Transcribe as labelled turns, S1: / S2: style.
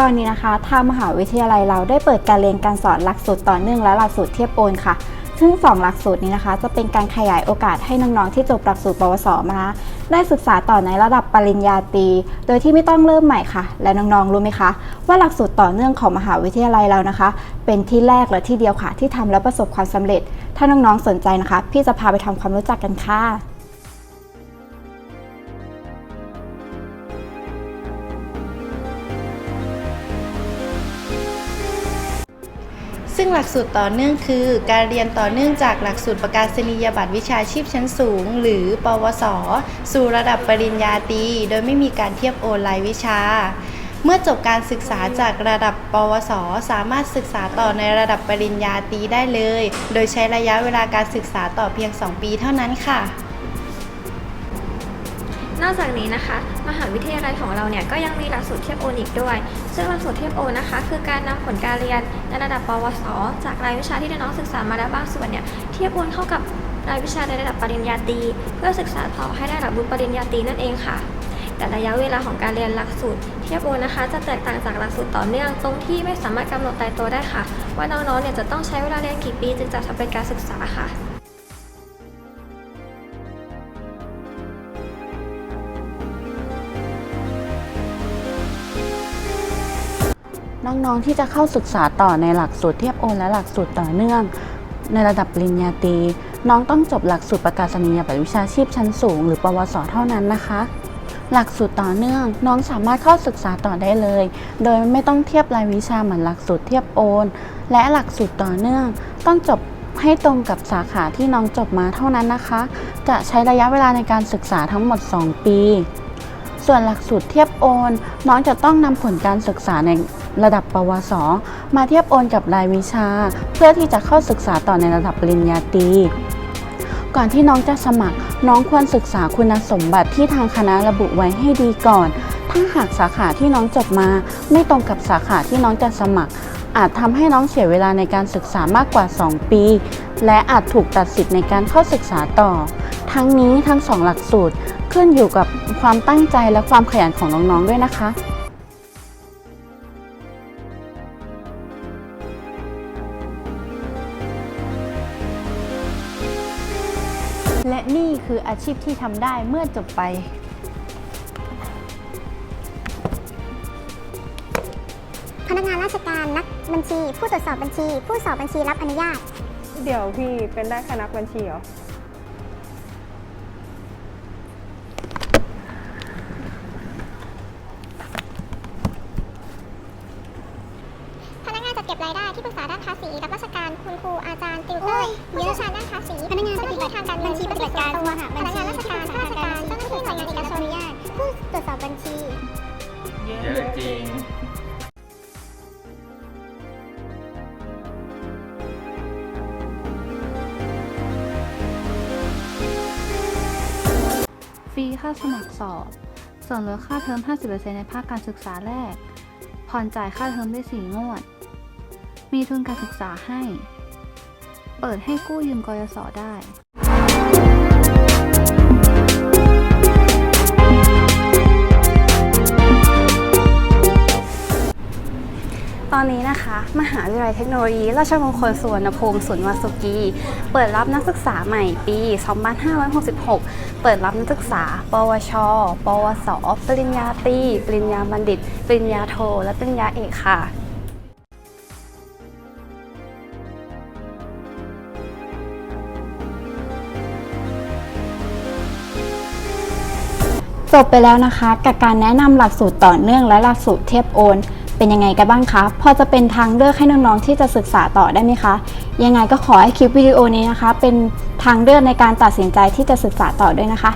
S1: ตอนนี้นะคะทางมหาวิทยาลัยเราได้เปิดการเรียนการสอนหลักสูตรต่อเนื่องและหลักสูตรเทียบโอนค่ะ ซึ่ง 2 หลักสูตรนี้นะคะ จะเป็นการขยายโอกาสให้น้องๆที่จบหลักสูตรปวสมาได้ศึกษาต่อในระดับปริญญาตรีโดยที่ไม่ต้องเริ่มใหม่ค่ะ และน้องๆรู้ไหมคะ ว่าหลักสูตรต่อเนื่องของมหาวิทยาลัยเรานะคะ เป็นที่แรกและที่เดียวค่ะที่ทำแล้วประสบความสำเร็จ ถ้าน้องๆสนใจนะคะ พี่จะพาไปทำความรู้จักกันค่ะ
S2: ซึ่งหลักสูตรต่อเนื่องคือ การเรียนต่อเนื่องจากหลักสูตรประกาศนียบัตรวิชาชีพชั้นสูง หรือ ปวส สู่ระดับปริญญาตรีโดยไม่มีการเทียบโอนรายวิชา เมื่อจบการศึกษาจากระดับ ปวส สามารถศึกษาต่อในระดับปริญญาตรีได้เลย โดยใช้ระยะเวลาการศึกษาต่อเพียง 2 ปีเท่านั้นค่ะ
S3: นอกจากนี้นะคะ มหาวิทยาลัยของเราเนี่ยก็ยังมีหลักสูตรเทียบโอนอีกด้วย ซึ่งหลักสูตรเทียบโอนนะคะ คือการนำผลการเรียนในระดับปวส จากรายวิชาที่น้องๆศึกษามาแล้วบางส่วนเนี่ยเทียบโอนเข้ากับรายวิชาในระดับปริญญาตรีเพื่อศึกษาต่อให้ได้ระดับบุญปริญญาตรีนั่นเองค่ะ แต่ระยะเวลาของการเรียนหลักสูตรเทียบโอนนะคะ จะแตกต่างจากหลักสูตรต่อเนื่องตรงที่ไม่สามารถกำหนดตายตัวได้ค่ะ ว่าน้องๆเนี่ยจะต้องใช้เวลาเรียนกี่ปีจึงจะสำเร็จการศึกษาค่ะ
S4: น้องๆ ที่จะเข้าศึกษาต่อในหลักสูตรเทียบโอนและหลักสูตรต่อเนื่อง ในระดับปริญญาตรีน้องต้องจบหลักสูตรประกาศนียบัตรวิชาชีพชั้นสูง หรือปวสเท่านั้นนะคะ หลักสูตรต่อเนื่อง น้องสามารถเข้าศึกษาต่อได้เลย โดยไม่ต้องเทียบรายวิชาเหมือนหลักสูตรเทียบโอน และหลักสูตรต่อเนื่อง ต้องจบให้ตรงกับสาขาที่น้องจบมาเท่านั้นนะคะ จะใช้ระยะเวลาในการศึกษาทั้งหมด 2 ปี ส่วนหลักสูตรเทียบโอน น้องจะต้องนำผลการศึกษาใน ระดับปวส มาเทียบโอนกับรายวิชา เพื่อที่จะเข้าศึกษาต่อในระดับปริญญาตรีก่อนที่น้องจะสมัคร น้องควรศึกษาคุณสมบัติที่ทางคณะระบุไว้ให้ดีก่อน ถ้าหากสาขาที่น้องจบมา ไม่ตรงกับสาขาที่น้องจะสมัคร อาจทำให้น้องเสียเวลาในการศึกษามากกว่า 2 ปี และอาจถูกตัดสิทธิ์ในการเข้าศึกษาต่อ ทั้งนี้ทั้งสองหลักสูตรขึ้นอยู่กับความตั้งใจและความขยันของน้องๆด้วยนะคะ
S5: และนี่คืออาชีพที่ทำได้เมื่อจบไป
S6: พนักงานราชการนักบัญชี ผู้ตรวจสอบบัญชี ผู้สอบบัญชีรับอนุญาต
S7: เดี๋ยวพี่เป็นได้แค่นักบัญชีเหรอ
S6: พนักงานจัดเก็บรายได้ที่ปรึกษาด้านภาษีรับ ติวเตอร์ผู้เชี่ยวชาญด้านภาษีพนักงานปฏิบัติทางการบัญชีปฏิบัติการตัวพนักงานราชการข้าราชการเจ้าหน้าที่หน่วยงานเอกชนญาตผู้ตรวจสอบบัญชี
S8: เยอะจริง
S5: ฟรีค่าสมัครสอบ ส่วนลดค่าเทอม 50%ในภาคการศึกษาแรก ผ่อนจ่ายค่าเทอมได้ 4 งวด มีทุนการศึกษาให้ เปิดให้กู้ยืมกยศได้
S1: ตอนนี้นะคะ มหาวิทยาลัยเทคโนโลยีราชมงคลสุวรรณภูมิศูนย์วาสุกี เปิดรับนักศึกษาใหม่ปี 2566 เปิดรับนักศึกษา ปวช ปวส ปริญญาตรี ปริญญาบัณฑิต ปริญญาโท และปริญญาเอกค่ะ จบไปแล้วนะคะกับการแนะนำหลักสูตรต่อเนื่องและหลักสูตรเทียบโอน เป็นยังไงกันบ้างคะพอจะเป็นทางเลือกให้น้องๆที่จะศึกษาต่อได้ไหมคะ ยังไงก็ขอให้คลิปวิดีโอนี้นะคะ เป็นทางเลือกในการตัดสินใจที่จะศึกษาต่อด้วยนะคะ